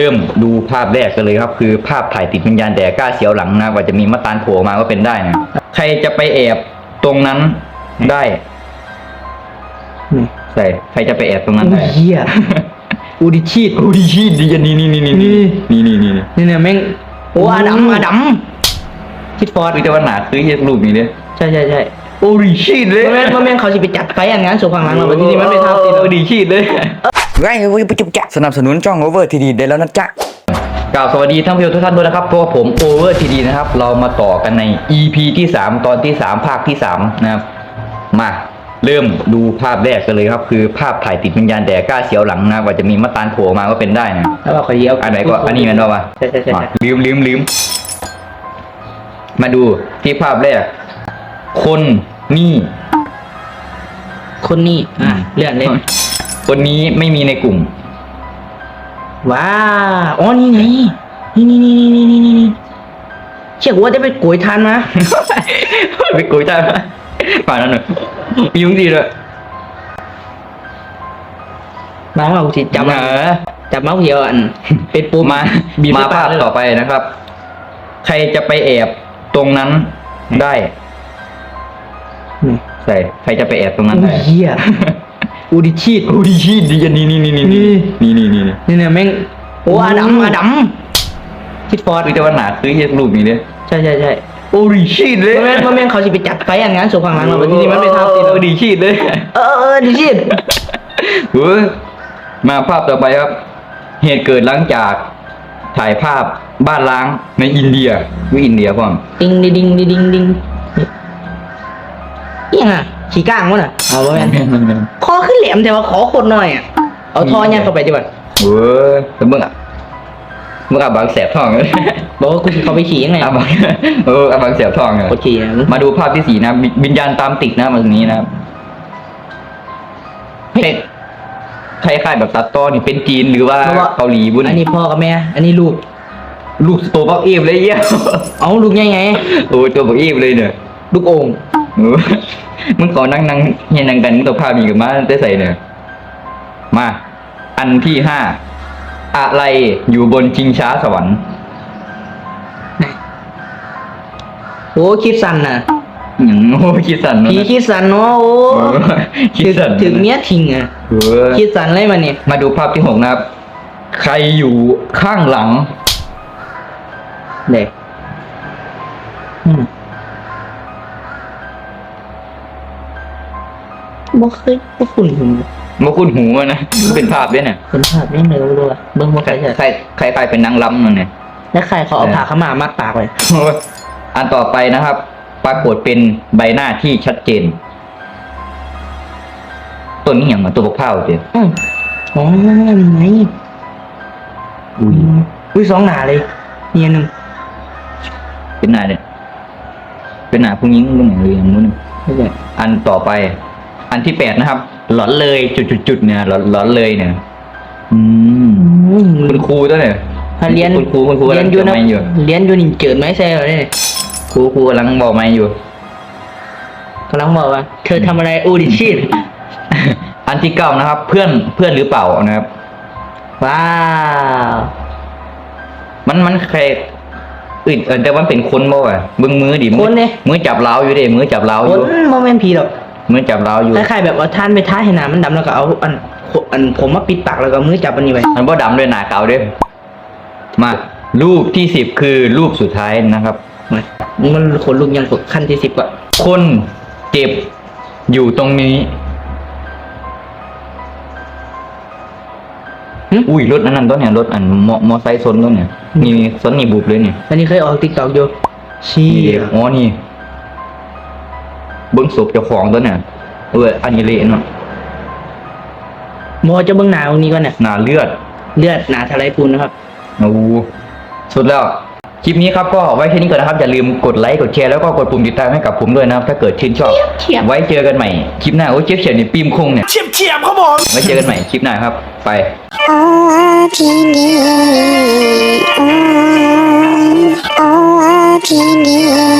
ริ่มดูภาพแรกกันเลยครับ คือภาพถ่ายติดวิญญาณแต่กล้าเสียวหลังนะว่าจะมีมาตานโผล่มาก็เป็นได้นะใครจะไปแอบตรงนั้นได้ใส่ใครจะไปแอบตรงนั้นอุ้ได้ยเหี้ยอูดิชีดโอ้ดีชีดดีอันนี้นี่นี่นี่นี่นี่นี่นี่นี่เนี่ยแม่งโอ้อาดัมอาดัมคิดฟอร์ดคือแต่ว่าหนาคือเฮ็ดรูปนี้เด้ใช่ใช่ใช่โอ้ดีชีดเลยเมื่อแม่นเมื่อแม่นเขาสิไปจัดไฟอันงานสุขข้างหลังเราแบบนี้มันไม่ทำสิโอ้ดีชีดเลยไว้ ไว้ไปจุบแกะสนับสนุนช่องโอเวอร์ทีดีได้แล้วนะจ๊ะกล่าวสวัสดีท่านผู้ชมทุกท่านด้วยนะครับเพราะว่าผมโอเวอร์ทีดีนะครับ เรามาต่อกันใน EP ที่ 3 ตอนที่ 3 ภาคที่ 3 นะครับ มาเริ่มดูภาพแรกกันเลยครับ คือภาพถ่ายติดวิญญาณแต่กล้าเสียวหลังนะว่าจะมีมาตานโผล่มาก็เป็นได้นะแล้วบอกเขาเยี่ยวอันไหนก็อันนี้แมันว่าวะใช่ใช่ใช่มาลืมลืมลืมมาดูที่ภาพแรก คนนี่ คนนี้อะเลื่อนเลย คนนี้ไม่มีในกลุ่ม ว้าอ๋อนี่ไง นี่นี่นี่นี่นี่นี่นี่เชื่อกูว่าได้ไปกวยทานมา ไปกุยได้ไหมป่านนั้นหน่อยยุ่งดีเลยมาว่ากูสิจับเอมาอจับเมาส์เหี่ยวอัน เป็นปูมาบีบมาใส่ปภากพเลยเหรต่อไปนะครับ ใครจะไปแอบตรงนั้นได้นี่ใส่ใครจะไปแอบตรงนั้นอุ้ได้ยเหี้ย อูดิชีดโอ้ดีชีดดีอันนี้นี่นี่นี่ นี่นี่นี่นี่นี่เนี่ยแม่งโอ้อาดัมอาดัมคิดฟอร์ดคือแต่ว่าหนาคือเฮ็ดรูปนี้เด้ใช่ใช่ใช่โอ้ดีชีดเลยเมื่อแม่นเมื่อแม่นเขาสิไปจัดไฟอันงานสุขข้างหลังเราแบบนี้มันไม่ทำสิโอ้ดีชีดเลยเออเออดิชีดเฮ้ยมาภาพต่อไปครับ เหตุเกิดหลังจากถ่ายภาพบ้านล้างในอินเดียวิอินเดียพ่อม ดิงดิดิงดิดิงดิง เอี่ยงอะขี่ก้างวะน่ะเอาไว้คอขึ้นแหลมแต่ว่าขอคนหน่อยอะเอาท่อยัดเข้าไปดีกว่าเว้ยแล้วมึงอะมึงอะบางแสบท้องเลยบอกว่ากูสิเขาไปขี่ยังไงอะบางเอออะบางแสบท้องเลยโอเคนะมาดูภาพที่สี่นะวิวิญญาณตามติดนะมาตรงนี้นะครับเฮ้ยคล้ายๆแบบตัดต่อนี่เป็นจีนหรือว่าเกาหลีบุญอันนี้พ่อกับแม่ อันนี้ลูก ลูกตัวบักเอฟเลยเยี่ยเอาลูกยังไงโอ้ยตัวบักเอฟเลยเนี่ย ลูกโอ่งเออมึงขอนั่งนั่งเฮียนั่งกันมึงตัวภาพมีกับมาได้ใส่เนี่ยมา อันที่ห้าอะไรอยู่บนชิงช้าสวรรค์โอ้คิดสันน่ะอย่างโอ้คิดสั่นเนอะผีคิดสันเนาะโอ้เออคิดสั่นถึงเนี้ยทิ้งอะเออคิดสันเลยมันนี่มาดูภาพที่หกนะครับ ใครอยู่ข้างหลังเด็ก บ่เคยบ่คุ้นหูมาคุ้นหูอะนะเป็นภาพด้วยเนี่ยเป็นภาพไม่เหนรู้ด้วยเบิ่งบ่ใครเคยเห็นใครใครใครเป็นนางล้ำนั่นเนี่ยแล้วใครเขาเอาผ้าขาวมามัดปากไว้อันต่อไปนะครับ ปรากฏเป็นใบหน้าที่ชัดเจนต้นนี้อย่างมาตัวบกเผาเดียวอืมอ๋อนี่ไงอุ้ยอุ้ยสองหนาเลยเนียหนึ่งเป็นหน้าเนี่ยเป็นหน้าผู้หญิงบนหนึ่งเลยอย่างนู้นไม่ใช่อันต่อไป อันที่แปดนะครับ หลอนเลยจุดๆๆเนี่ยหลอนหลอนเลยเนี่ยอืมอืมคุณครูตัวเนี่ยถ้าเรียนคุณครูคุณครูเรียนอยู่นะกำลังจดไม้อยู่ เรียนอยู่นี่เจิดไหมแซ่เหรอเนี่ยครูครูกำลังบอกไม่อยู่กำลังบอกว่า เธอทำอะไรอูดิชีดอันที่เก้านะครับ เพื่อนเพื่อนหรือเปล่านะครับ ว้าวมันมันใครอื่นเออแต่ว่าเป็นคนบ่วะเบิ้งมือดิมืคนเนี่ยมือจับเล้าอยู่เด้มือจับเล้าอคนยู่โมเมนต์ผีหรอก มือจับเล้าอยู่คล้ายๆแบบเอาท่านไปท้าให้หนามันดำแล้วก็เอาอันอันผมมาปิดปากแล้วก็มือจับอันนี้ไว้มันบ่ดำด้วยหนาขาวด้วยมารูปที่สิบคือรูปสุดท้ายนะครับมามันขนลุกยังขั้นที่สิบกว่าคนเจ็บอยู่ตรงนี้หึอุ้ยรถอันนั้นตัวเนี่ยรถอันมอมอไซค์ซนตัวเนี่ยนี่นี่ซนนี่บุบเลยเนี่ยอันนี้เคยออกติ๊กต็อกอยู่ชี้นี่เด็กอ๋อนี่เบิ้งศพเจ้าของตัวเนี่ยเอออันนี้เละเนาะโมจะเบิ่งหนาตรงนี้ก่อนเนี่ยหนาเลือด เลือดหนาทะเลปูนนะครับโอ้โหสุดแล้ว คลิปนี้ครับก็ไว้แค่นี้ก่อนนะครับ อย่าลืมกดไลค์กดแชร์แล้วก็กดปุ่มติดตามให้กับผมด้วยนะครับ ถ้าเกิดชื่นชอบเฉียบไว้เจอกันใหม่ คลิปหน้าโอ้ยเจี๊ยบเฉียบนี่ปีมคงเนี่ยเฉียบเฉียบครับผมไว้เจอกันใหม่คลิปหน้าครับ ไปโอ้ที่นี่โอ้โอ้ที่นี่โอ้โอ้ที่นี่